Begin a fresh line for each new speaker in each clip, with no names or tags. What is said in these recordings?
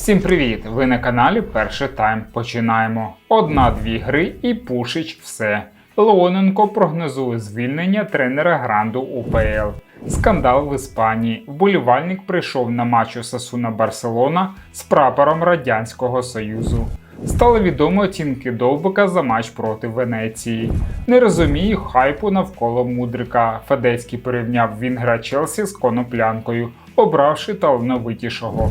Всім привіт! Ви на каналі Перший Тайм. Починаємо. Одна-дві гри і Пушич все. Леоненко прогнозує звільнення тренера гранду УПЛ. Скандал в Іспанії. Вболівальник прийшов на матч у Сасуна Барселона з прапором Радянського Союзу. Стали відомі оцінки Довбика за матч проти Венеції. Не розумію хайпу навколо Мудрика. Федецький порівняв Вінгра Челсі з коноплянкою, обравши талановитішого.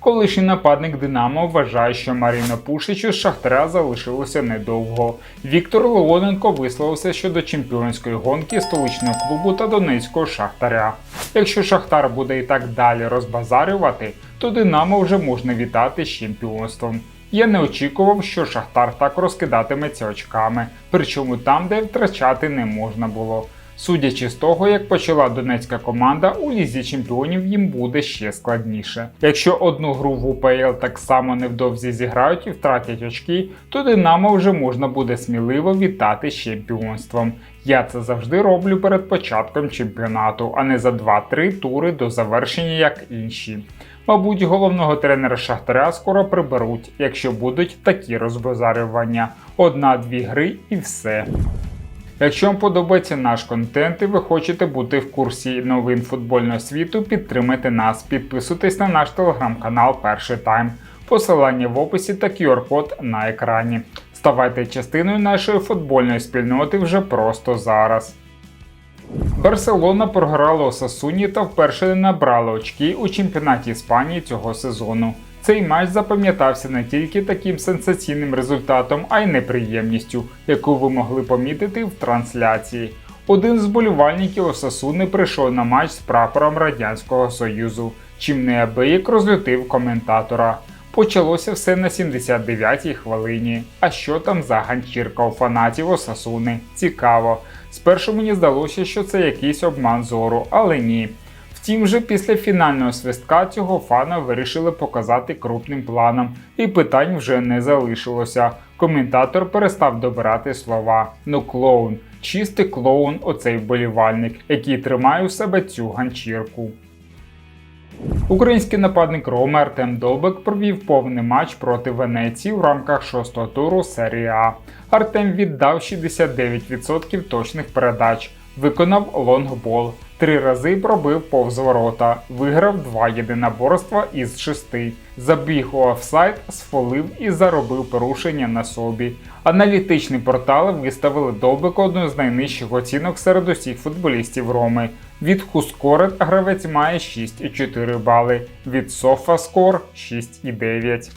Колишній нападник Динамо вважає, що Маріна Пушичу з Шахтаря залишилося недовго. Віктор Леоненко висловився щодо чемпіонської гонки столичного клубу та Донецького Шахтаря. Якщо Шахтар буде і так далі розбазарювати, то Динамо вже можна вітати з чемпіонством. Я не очікував, що Шахтар так розкидатиметься очками, причому там, де втрачати не можна було. Судячи з того, як почала донецька команда, у лізі чемпіонів їм буде ще складніше. Якщо одну гру в УПЛ так само невдовзі зіграють і втратять очки, то Динамо вже можна буде сміливо вітати з чемпіонством. Я це завжди роблю перед початком чемпіонату, а не за 2-3 тури до завершення, як інші. Мабуть, головного тренера Шахтаря скоро приберуть, якщо будуть такі розбазарювання. Одна-дві гри і все. Якщо вам подобається наш контент і ви хочете бути в курсі новин футбольного світу, підтримайте нас, підписуйтесь на наш телеграм-канал Перший Тайм. Посилання в описі та QR-код на екрані. Ставайте частиною нашої футбольної спільноти вже просто зараз. Барселона програла Осасуні та вперше не набрала очки у чемпіонаті Іспанії цього сезону. Цей матч запам'ятався не тільки таким сенсаційним результатом, а й неприємністю, яку ви могли помітити в трансляції. Один з болівальників Осасуни прийшов на матч з прапором Радянського Союзу, чим неабияк розлютив коментатора. Почалося все на 79-й хвилині. А що там за ганчірка у фанатів Осасуни? Цікаво. Спершу мені здалося, що це якийсь обман зору, але ні. Втім, вже після фінального свистка цього фана вирішили показати крупним планом, і питань вже не залишилося. Коментатор перестав добирати слова. Ну клоун, чистий клоун, оцей вболівальник, який тримає у себе цю ганчірку. Український нападник Роми Артем Довбик провів повний матч проти Венеції в рамках шостого туру серії А. Артем віддав 69% точних передач, виконав лонгбол, три рази пробив повз ворота, виграв два єдиноборства із шести, забіг у офсайд, сфолив і заробив порушення на собі. Аналітичні портали виставили Довбику одну з найнижчих оцінок серед усіх футболістів Роми. Від Хускорет гравець має 6,4 бали, від Софаскор 6,9.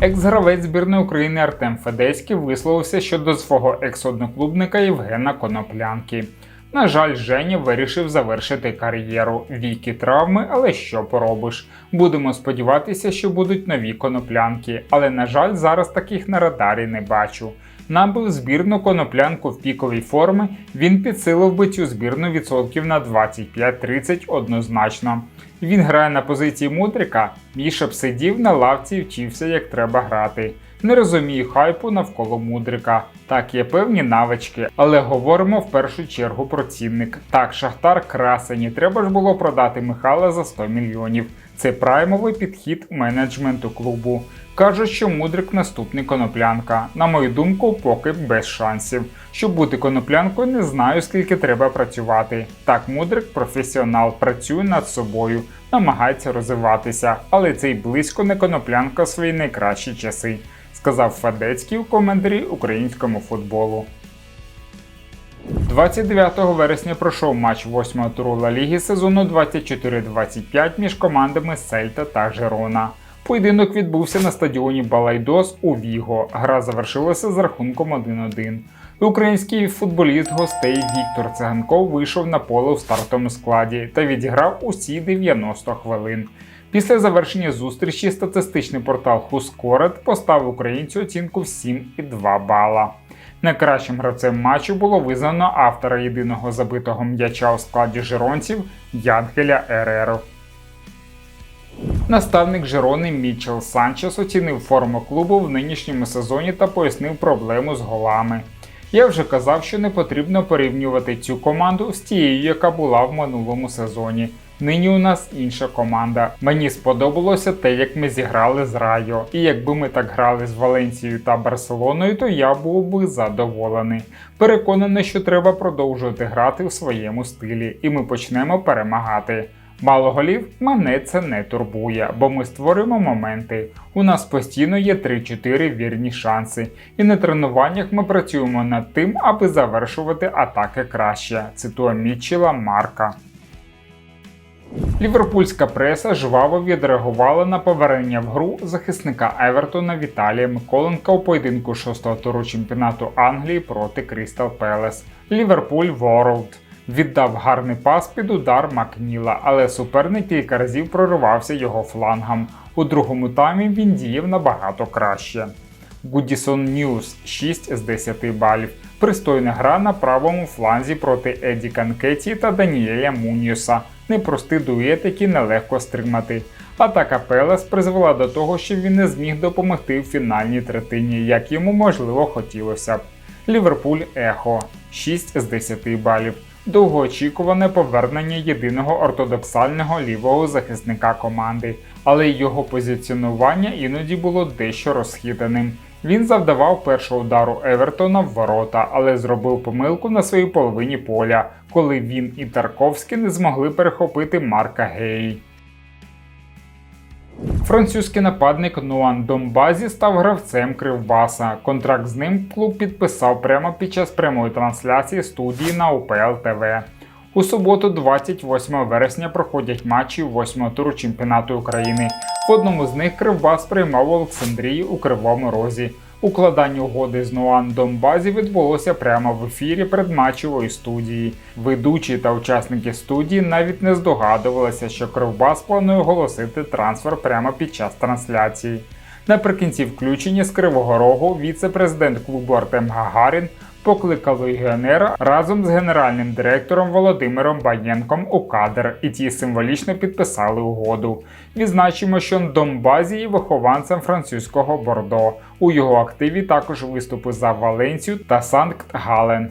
Екс-гравець збірної України Артем Федецький висловився щодо свого екс-одноклубника Євгена Коноплянки. На жаль, Женя вирішив завершити кар'єру. Віки травми, але що поробиш. Будемо сподіватися, що будуть нові коноплянки, але на жаль, зараз таких на радарі не бачу. Набив збірну коноплянку в піковій формі, він підсилив би цю збірну відсотків на 25-30 однозначно. Він грає на позиції Мудрика, Міша б сидів на лавці і вчився, як треба грати. Не розумію хайпу навколо Мудрика. Так, є певні навички, але говоримо в першу чергу про цінник. Так, Шахтар красені, треба ж було продати Михайла за 100 мільйонів. Це праймовий підхід менеджменту клубу. Кажуть, що Мудрик наступний коноплянка. На мою думку, поки без шансів. Щоб бути коноплянкою, не знаю, скільки треба працювати. Так, Мудрик професіонал, працює над собою, намагається розвиватися, але цей близько не коноплянка в свої найкращі часи, сказав Федецький у коментарі українському футболу. 29 вересня пройшов матч 8-го туру Ла Ліги сезону 24-25 між командами Сельта та Жерона. Поєдинок відбувся на стадіоні Балайдос у Віго. Гра завершилася з рахунком 1-1. Український футболіст гостей Віктор Циганков вийшов на поле у стартовому складі та відіграв усі 90 хвилин. Після завершення зустрічі статистичний портал Хускорет поставив українцю оцінку в 7,2 бала. Найкращим гравцем матчу було визнано автора єдиного забитого м'яча у складі жиронців Янгеля Ереру. Наставник Жерони Мічел Санчес оцінив форму клубу в нинішньому сезоні та пояснив проблему з голами. Я вже казав, що не потрібно порівнювати цю команду з тією, яка була в минулому сезоні. Нині у нас інша команда. Мені сподобалося те, як ми зіграли з Райо. І якби ми так грали з Валенцією та Барселоною, то я був би задоволений. Переконаний, що треба продовжувати грати в своєму стилі, і ми почнемо перемагати. Мало голів мене це не турбує, бо ми створюємо моменти. У нас постійно є 3-4 вірні шанси, і на тренуваннях ми працюємо над тим, аби завершувати атаки краще. Цитує Мітчела Марка. Ліверпульська преса жваво відреагувала на повернення в гру захисника Евертона Віталія Миколенка у поєдинку шостого туру чемпіонату Англії проти Крістал Пелес. Ліверпуль Ворлд віддав гарний пас під удар Макніла, але суперник кілька разів проривався його флангом. У другому таймі він діяв набагато краще. Goodison News 6 з 10 балів. Пристойна гра на правому фланзі проти Еді Канкеті та Даніеля Муньоса. Непростий дует, який нелегко стримати. Атака Пелес призвела до того, що він не зміг допомогти в фінальній третині, як йому можливо хотілося б. Ліверпуль Ехо 6 з 10 балів. Довгоочікуване повернення єдиного ортодоксального лівого захисника команди, але його позиціонування іноді було дещо розхитаним. Він завдавав першого удару Евертона в ворота, але зробив помилку на своїй половині поля, коли він і Тарковський не змогли перехопити Марка Гей. Французький нападник Нуан Домбазі став гравцем Кривбаса. Контракт з ним клуб підписав прямо під час прямої трансляції студії на УПЛ ТВ. У суботу, 28 вересня, проходять матчі 8-го туру чемпіонату України. В одному з них Кривбас приймав Олександрію у Кривому Розі. Укладання угоди з Нуан Донбазі відбулося прямо в ефірі предматчевої студії. Ведучі та учасники студії навіть не здогадувалися, що Кривбас планує оголосити трансфер прямо під час трансляції. Наприкінці включення з Кривого Рогу віце-президент клубу Артем Гагарін покликав легіонера разом з генеральним директором Володимиром Баєнком у кадр, і ті символічно підписали угоду. Відзначимо, що Донбазі є вихованцем французького Бордо. У його активі також виступи за Валенцію та Санкт Гален.